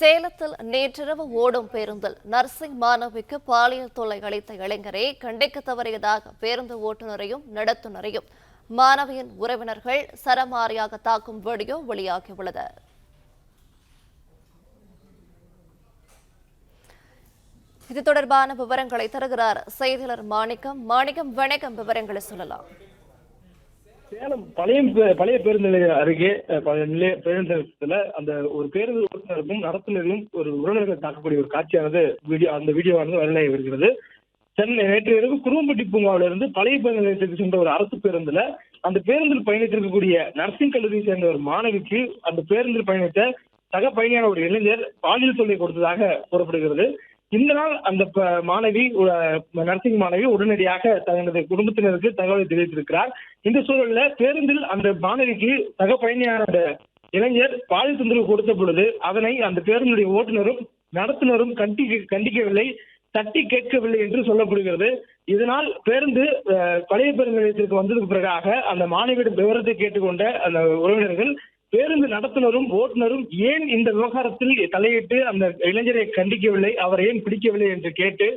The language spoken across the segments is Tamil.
சேலத்தில் நேற்றிரவு ஓடும் பேருந்தில் நர்சிங் மாணவிக்கு பாலியல் தொல்லை அளித்த இளைஞரை கண்டிக்க தவறியதாக பேருந்து ஓட்டுநரையும் நடத்துனரையும் மாணவியின் உறவினர்கள் சரமாரியாக தாக்கும் வீடியோ வெளியாகியுள்ளது. இது தொடர்பான விவரங்களை தருகிறார் செய்தியாளர் மாணிக்கம். மாணிக்கம் வணக்கம். விவரங்களை சொல்லலாம். சேலம் பழைய பழைய பேருந்து நிலையம் அருகே நிலைய பேருந்து நிலையத்துல அந்த ஒரு பேருந்து ஓட்டுநருக்கும் நடத்துனரையும் ஒரு உறவினர்கள் தாக்கக்கூடிய ஒரு காட்சியானது வீடியோ அந்த வீடியோவானது வரலாகி வருகிறது. சென்னை நேற்று இரவு குருவம்பட்டி பூங்காவிலிருந்து பழைய பேருந்து நிலையத்திற்கு சென்ற ஒரு அரசு பேருந்துல அந்த பேருந்தில் பயணித்திருக்கக்கூடிய நர்சிங் கல்லூரியை சேர்ந்த ஒரு மாணவிக்கு அந்த பேருந்தில் பயணித்த சக பயணியான ஒரு இளைஞர் பாலியல் தொல்லை கொடுத்ததாக கூறப்படுகிறது. இந்த நாள் அந்த ப- மாணவி நர்சிங் மாணவி உடனடியாக தனது குடும்பத்தினருக்கு தகவலை தெரிவித்திருக்கிறார். இந்த சூழல்ல பேருந்தில் அந்த மாணவிக்கு சக பயணியான அந்த இளைஞர் பாலியல் தொந்தரவு கொடுத்த பொழுது அதனை அந்த பேருந்துடைய ஓட்டுநரும் நடத்துனரும் கண்டிக்க கண்டிக்கவில்லை தட்டி கேட்கவில்லை என்று சொல்லப்படுகிறது. இதனால் பேருந்து அஹ், பழைய பேருந்து நிலையத்திற்கு வந்ததுக்கு பிறகாக அந்த மாணவியிடம் விவரத்தை கேட்டுக்கொண்ட அந்த உறவினர்கள் பேருந்து நடத்துனரும் ஓட்டுநரும் ஏன் இந்த விவகாரத்தில் தலையிட்டு அந்த இளைஞரை கண்டிக்கவில்லை அவரை ஏன் பிடிக்கவில்லை என்று கேட்டு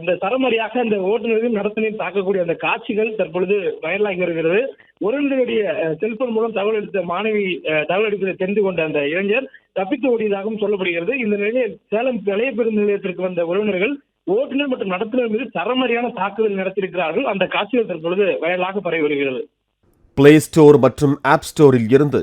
இந்த சரமரியாக அந்த ஓட்டுநரையும் நடத்தினையும் தாக்கக்கூடிய அந்த காட்சிகள் தற்பொழுது வைரலாகி வருகிறது. உறவினருடைய செல்போன் மூலம் தகவல் எடுத்த மாணவி தகவல் எடுப்பதை தெரிந்து கொண்ட அந்த இளைஞர் தப்பித்து ஓடியதாகவும் சொல்லப்படுகிறது. இந்த நிலையில் சேலம் பழைய பேருந்து நிலையத்திற்கு வந்த உறவினர்கள் ஓட்டுநர் மற்றும் நடத்துனர் மீது சரமரியான தாக்குதல் நடத்தியிருக்கிறார்கள். அந்த காட்சிகள் தற்பொழுது வைரலாக பரவி வருகிறது. பிளே ஸ்டோர் மற்றும் ஆப் ஸ்டோரில் இருந்து